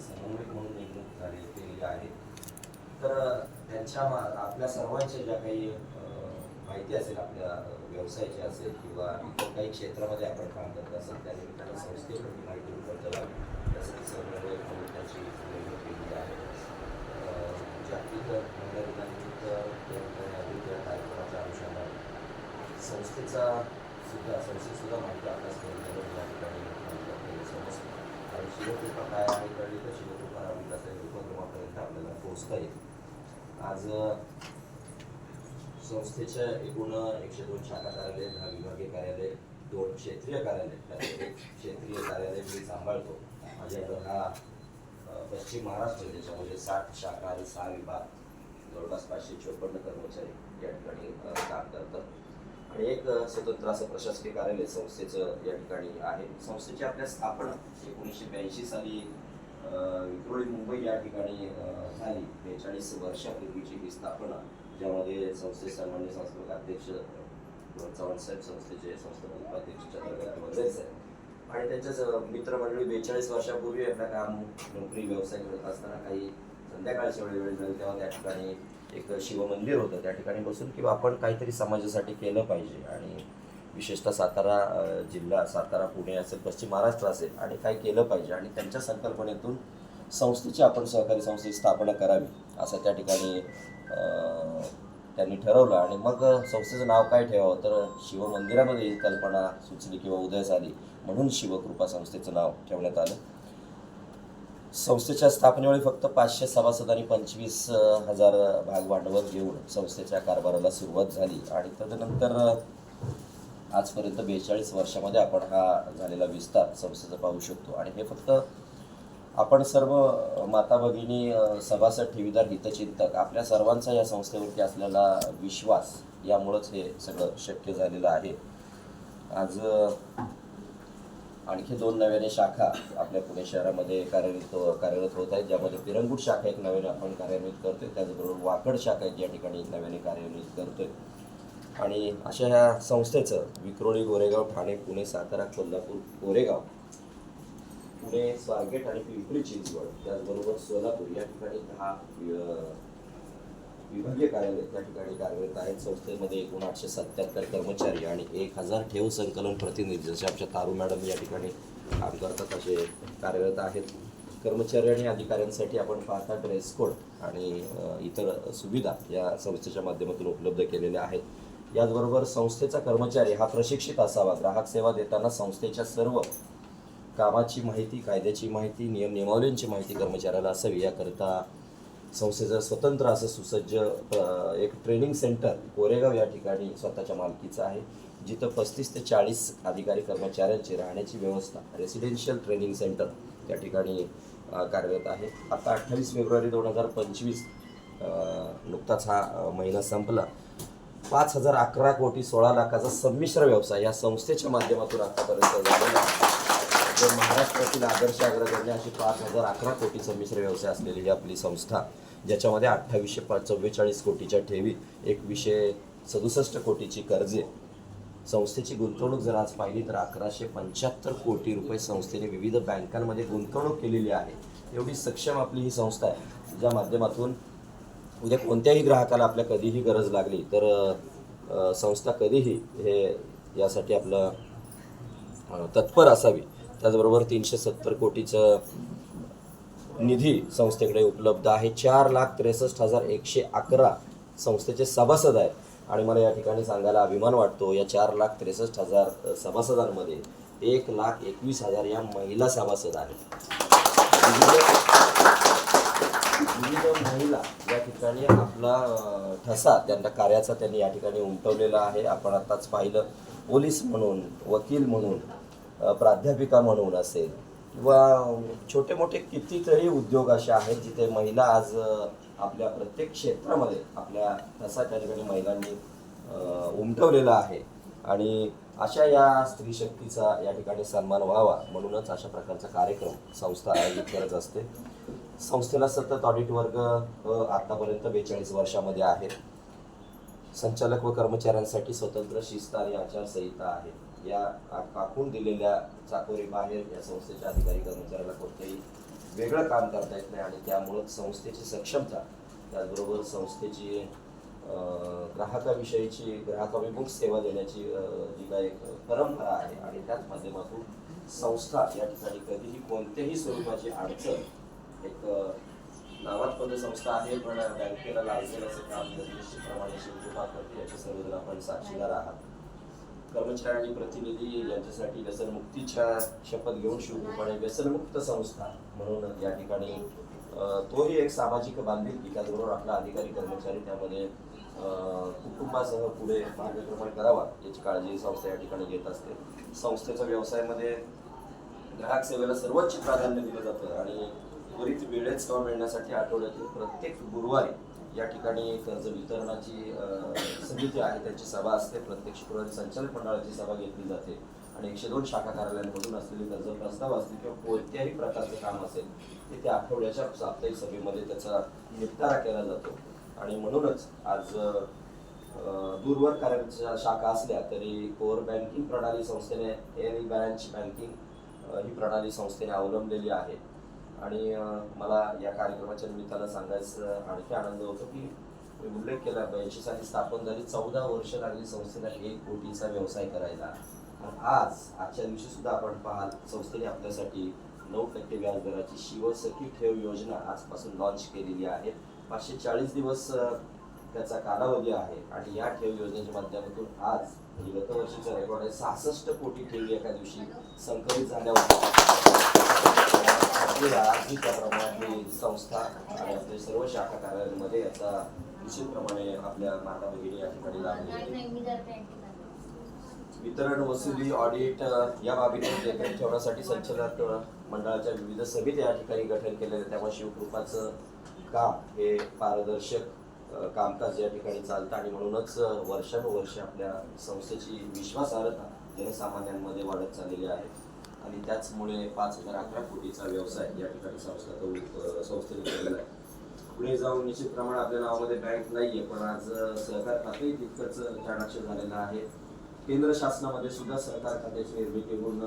समन्वयक म्हणून नेमणूक झाली केलेली आहे तर त्यांच्या मा- आपल्या सर्वांच्या ज्या काही माहिती असेल आपल्या व्यवसायाची असेल किंवा इतर काही क्षेत्रामध्ये आपण काम करत असेल त्या निमित्तानं संस्थेकडून माहिती उपलब्ध व्हावी. त्यासाठी समन्वयक म्हणून त्याची नेमणूक केलेली आहे. जागतिक महिला दिनानिमित्त या कार्यक्रमाच्या अनुषंगाने संस्थेचा सुद्धा संस्थेत सुद्धा माहिती अभ्यास करून घेऊन या ठिकाणी माहिती आपल्याला समजते आणि काय आहे कळली तशी शिवकृपा विकास उपक्रमापर्यंत आपल्याला पोहोचता येईल आज संस्थेच्या एकूण एकशे दोन शाखा कार्यालय दहा विभागीय कार्यालय दोन क्षेत्रीय कार्यालय क्षेत्रीय कार्यालय मी सांभाळतो. माझ्याकडं हा पश्चिम महाराष्ट्र ज्याच्यामध्ये साठ शाखा आणि सहा विभाग जवळपास पाचशे चोपन्न कर्मचारी या ठिकाणी काम करतात. आणि एक स्वतंत्र असं प्रशासकीय कार्यालय संस्थेचं या ठिकाणी आहे. संस्थेची आपल्या स्थापना एकोणीसशे ब्याऐंशी साली विक्रोळी मुंबई या ठिकाणी झाली. बेचाळीस वर्षापूर्वीची ही स्थापना ज्यामध्ये संस्थेचे सन्मान्य संस्थापक अध्यक्ष चव्हाण साहेब संस्थेचे संस्थापक उपाध्यक्ष चंद्रकांत वंजारी साहेब. आणि त्यांच्याच मित्रमंडळी बेचाळीस वर्षापूर्वी आपलं काम नोकरी व्यवसाय करत असताना काही संध्याकाळच्या वेळी वेळ मिळेल तेव्हा त्या ठिकाणी एक शिवमंदिर होतं त्या ठिकाणी बसून किंवा आपण काहीतरी समाजासाठी केलं पाहिजे. आणि विशेषतः सातारा जिल्हा सातारा पुणे असेल पश्चिम महाराष्ट्र असेल आणि काय केलं पाहिजे आणि त्यांच्या संकल्पनेतून संस्थेची आपण सहकारी संस्थेची स्थापना करावी असं त्या ठिकाणी त्यांनी ठरवलं. आणि मग संस्थेचं नाव काय ठेवावं? तर शिवमंदिरामध्ये ही कल्पना सुचली किंवा उदयास आली म्हणून शिवकृपा संस्थेचं नाव ठेवण्यात आलं. संस्थेच्या स्थापनेवेळी फक्त पाचशे सभासद आणि पंचवीस हजार भाग भांडवल घेऊन संस्थेच्या कारभाराला सुरुवात झाली. आणि तदनंतर आजपर्यंत बेचाळीस वर्षामध्ये आपण हा झालेला विस्तार संस्थेचा पाहू शकतो. आणि हे फक्त आपण सर्व माता भगिनी सभासद ठेवीदार हितचिंतक आपल्या सर्वांचा या संस्थेवरती असलेला विश्वास यामुळंच हे सगळं शक्य झालेलं आहे. आज आणखी दोन नव्याने शाखा आपल्या पुणे शहरामध्ये कार्यरत हो- कार्यरत होत आहेत ज्यामध्ये पिरंगूट शाखा एक नव्याने आपण कार्यान्वित करतोय. त्याचबरोबर वाकड शाखा एक या ठिकाणी नव्याने कार्यान्वित करतोय. आणि अशा ह्या संस्थेचं विक्रोळी गोरेगाव ठाणे पुणे सातारा कोल्हापूर गोरेगाव पुणे स्वारगेट आणि पिंपरी चिंचवड त्याचबरोबर सोलापूर या ठिकाणी दहा विभागीय कार्यालय त्या ठिकाणी कार्यरत आहेत. संस्थेमध्ये एकूण आठशे सत्याहत्तर कर्मचारी आणि एक हजार ठेव संकलन प्रतिनिधी जसे आमच्या तारू मॅडम या ठिकाणी काम करतात असे कार्यरत आहेत. कर्मचारी आणि अधिकाऱ्यांसाठी आपण पाहता ड्रेस कोड आणि इतर सुविधा या संस्थेच्या माध्यमातून उपलब्ध केलेल्या आहेत. याचबरोबर संस्थेचा कर्मचारी हा प्रशिक्षित असावा. ग्राहक सेवा देताना संस्थेच्या सर्व कामाची माहिती कायद्याची माहिती नियम नियमावलींची माहिती कर्मचाऱ्याला असावी. याकरिता संस्थेचं स्वतंत्र असं सुसज्ज एक ट्रेनिंग सेंटर कोरेगाव या ठिकाणी स्वतःच्या मालकीचं आहे. जिथं पस्तीस ते चाळीस अधिकारी कर्मचाऱ्यांची राहण्याची व्यवस्था रेसिडेन्शियल ट्रेनिंग सेंटर त्या ठिकाणी कार्यरत आहे. आता अठ्ठावीस फेब्रुवारी दोन हजार पंचवीस नुकताच हा महिना संपला. पाच हजार अकरा कोटी सोळा लाखाचा संमिश्र व्यवसाय या संस्थेच्या माध्यमातून आतापर्यंत झालेला तर महाराष्ट्रातील आदर्श अग्रगण्य अशी पाच हजार अकरा कोटी मिश्र व्यवसाय असलेली ही आपली संस्था ज्याच्यामध्ये अठ्ठावीसशे पा चव्वेचाळीस कोटीच्या ठेवी एकवीसशे सदुसष्ट कोटीची कर्जे संस्थेची गुंतवणूक जर आज पाहिली तर अकराशे पंच्याहत्तर कोटी रुपये संस्थेने विविध बँकांमध्ये गुंतवणूक केलेली आहे. एवढी सक्षम आपली ही संस्था आहे. ज्या माध्यमातून उद्या कोणत्याही ग्राहकाला आपल्या कधीही गरज लागली तर संस्था कधीही हे यासाठी आपलं तत्पर असावी. त्याचबरोबर तीनशे सत्तर कोटीचं निधी संस्थेकडे उपलब्ध आहे. चार लाख त्रेसष्ट हजार एकशे अकरा संस्थेचे सभासद आहेत. आणि मला या ठिकाणी सांगायला अभिमान वाटतो या चार लाख त्रेसष्ट हजार सभासदांमध्ये एक लाख एकवीस हजार या महिला सभासद आहेत. विविध महिला या ठिकाणी आपला ठसा त्यांना कार्याचा त्यांनी या ठिकाणी उमटवलेला आहे. आपण आत्ताच पाहिलं पोलीस म्हणून वकील म्हणून प्राध्यापिका म्हणून असेल किंवा छोटे मोठे कितीतरी उद्योग असे आहेत जिथे महिला आज आपल्या प्रत्येक क्षेत्रामध्ये आपल्या तसा त्या ठिकाणी महिलांनी उमटवलेला आहे. आणि अशा या स्त्री शक्तीचा या ठिकाणी सन्मान व्हावा म्हणूनच अशा प्रकारचा कार्यक्रम संस्था आयोजित करत असते. संस्थेला सतत ऑडिट वर्ग आतापर्यंत बेचाळीस वर्षामध्ये आहेत. संचालक व कर्मचाऱ्यांसाठी स्वतंत्र शिस्त आणि आचारसंहिता आहे. या आखून दिलेल्या चाकोरी बाहेर या संस्थेच्या अधिकारी कर्मचाऱ्याला कोणत्याही वेगळं काम करता येत नाही आणि त्यामुळं संस्थेची सक्षमता त्याचबरोबर संस्थेची ग्राहकाविषयीची ग्राहकाभिमुख सेवा देण्याची जी काय एक परंपरा आहे आणि त्याच माध्यमातून संस्था या ठिकाणी कधीही कोणत्याही स्वरूपाची अडचण एक नावात पद संस्था आहे पण बँकेला लागलेलं असं काम निश्चितप्रमाणे शिवकृपा करते याच्या सर्वजण आपण साक्षीदार आहात. कर्मचारी प्रतिनिधी यांच्यासाठी व्यसनमुक्तीच्या शपथ घेऊन शिवकृपाने व्यसनमुक्त संस्था म्हणून या ठिकाणी तोही एक सामाजिक बांधिलकी त्याचबरोबर आपला अधिकारी कर्मचारी त्यामध्ये कुटुंबासह पुढे मार्गक्रमण करावा याची काळजी संस्था या ठिकाणी घेत असते. संस्थेच्या व्यवसायामध्ये ग्राहक सेवेला सर्वोच्च प्राधान्य दिलं जातं आणि त्वरित वेळेत सेवा मिळण्यासाठी आठवड्यातील प्रत्येक गुरुवारी या ठिकाणी कर्ज वितरणाची समिती आहे त्याची सभा असते. प्रत्येक शुक्रवारी संचालक मंडळाची सभा घेतली जाते. आणि एकशे दोन शाखा कार्यालयांमधून असलेले कर्ज प्रस्ताव असतील किंवा कोणत्याही प्रकारचं काम असेल ते त्या आठवड्याच्या साप्ताहिक सभेमध्ये त्याचा निपटारा केला जातो. आणि म्हणूनच आज दूरवर कार्यालयाच्या शाखा असल्या तरी कोर बँकिंग प्रणाली संस्थेने एअर ब्रँच बँकिंग ही प्रणाली संस्थेने अवलंबलेली आहे. आणि मला या कार्यक्रमाच्या निमित्तानं सांगायचं आणखी आनंद होतो की मी उल्लेख केला ब्याऐंशी साली स्थापन झाली चौदा वर्ष लागली संस्थेला एक कोटीचा व्यवसाय करायला. आणि आज आजच्या दिवशी सुद्धा आपण पाहाल संस्थेने आपल्यासाठी नऊ टक्के व्याजदराची शिवसखी ठेव योजना आजपासून लॉन्च केलेली आहे. पाचशे चाळीस दिवस त्याचा कालावधी आहे आणि या ठेव योजनेच्या माध्यमातून आज गतवर्षीचा रेकॉर्ड आहे. सहासष्ट कोटी ठेवी एका दिवशी संकलित झाल्या होत्या आपली आजही संस्था आणि आपले सर्व शाखा कार्यालयांमध्ये याचा निश्चितप्रमाणे आपल्या माता भगिनी या ठिकाणी घेतील. वितरण वसुली ऑडिट या बाबींवर देखरेख ठेवण्यासाठी संचालक मंडळाच्या विविध समित्या या ठिकाणी गठन केलेले आहेत. त्यामुळे शिवकृपाचं काम हे पारदर्शक कामकाज या ठिकाणी चालतं आणि म्हणूनच वर्षानुवर्ष आपल्या संस्थेची विश्वासार्हता जनसामान्यांमध्ये वाढत चाललेली आहे आणि त्याचमुळे पाच हजार अकरा कोटीचा व्यवसाय या ठिकाणी संस्था संस्थेने केलेला आहे. पुढे जाऊन निश्चित प्रमाणात आपल्या नावामध्ये बँक नाहीये पण आज सहकार खातेही तितकंच चाणाक्ष झालेलं आहे. केंद्र शासनामध्ये सुद्धा सहकार खात्याची निर्मिती होऊन